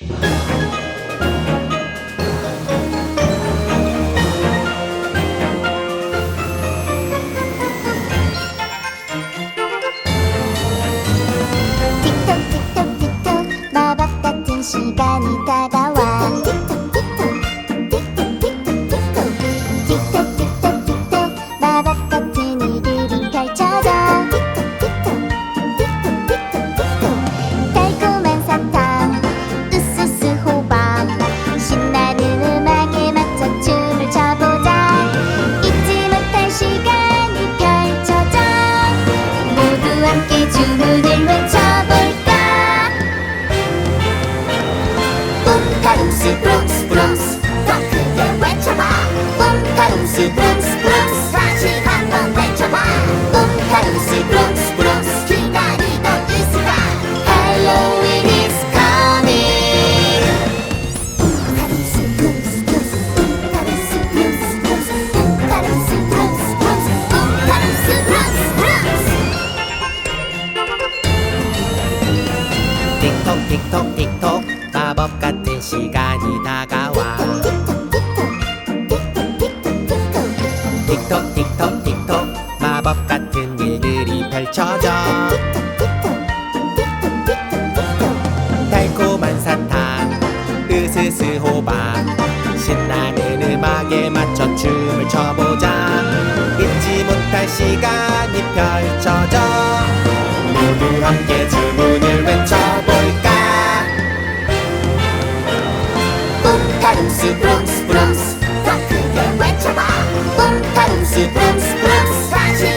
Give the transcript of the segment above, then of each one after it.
you. 틱톡 틱톡. 마법 같은 시간이 다가와. 틱톡 틱톡 틱톡. 마법 같은 일들이 펼쳐져. 달콤한 사탕 으스스 호박. 신나는 음악에 맞춰 춤을 춰보자. 잊지 못할 시간이 펼쳐져. 모두 함께 즐 tarımsı brums brums Sakın gelme çaba Bum tarımsı brums brums Karşı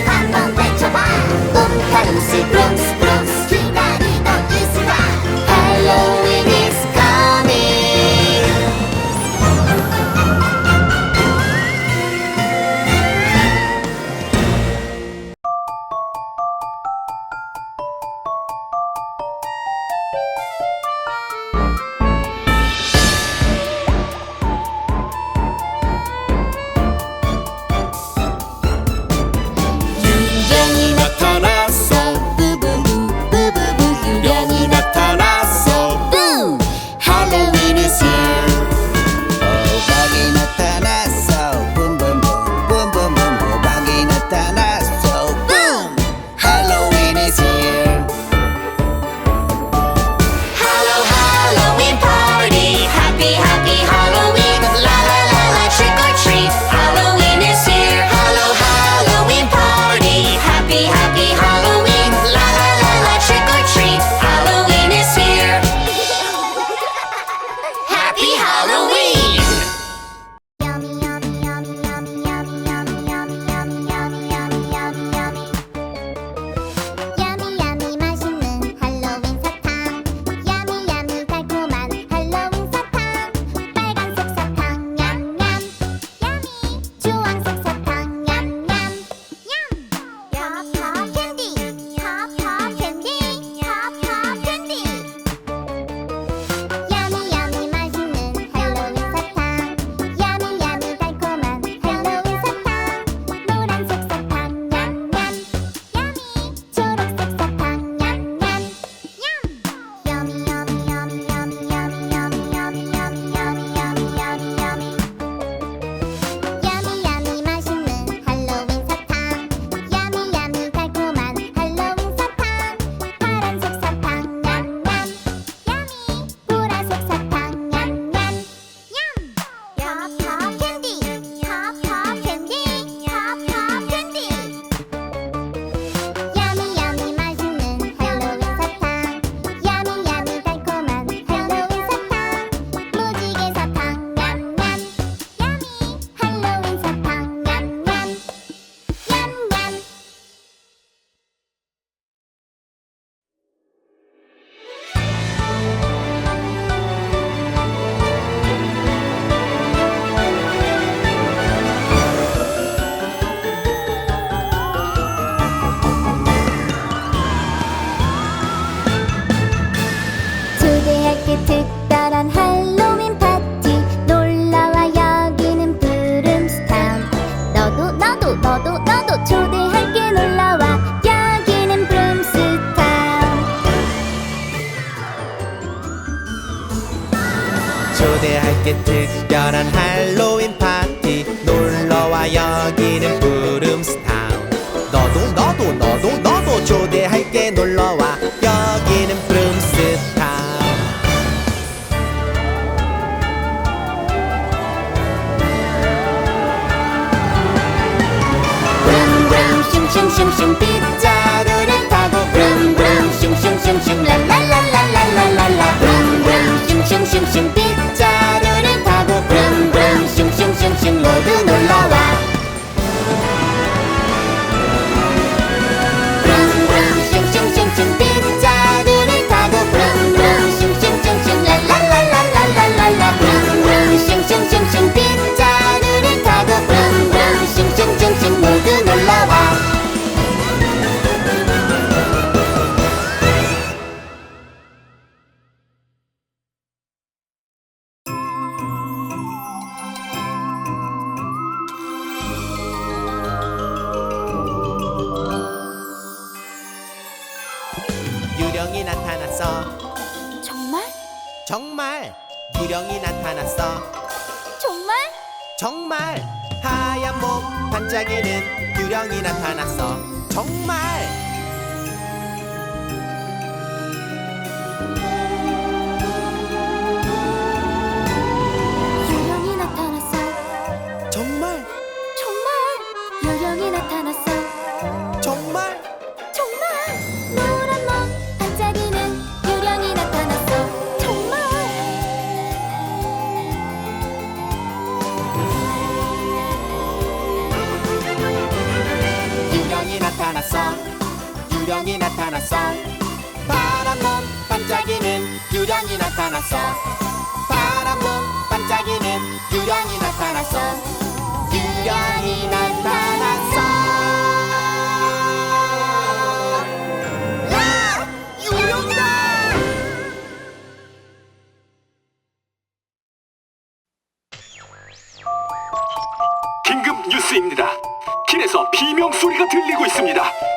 초대할게 특별한 할로윈 파티. 놀러와 여기는 브룸스타운. 너도 너도 너도 너도 초대할게 놀러와 여기는 브룸스타운. 브룸브룸 슝슝슝슝 빗자루를 타고. 브룸브룸 슝슝슝슝 랄랄랄랄랄랄라 나타났어 정말? 정말 유령이 나타났어 정말? 정말 하얀 몸 반짝이는 유령이 나타났어 정말 나타났어 유령이 나타났어 파란 몸 반짝이는 유령이 나타났어 파란 몸 반짝이는 유령이 나타났어 유령이 나타났어 야! 유령이다! 긴급 뉴스입니다. 길에서 비명 있습니다.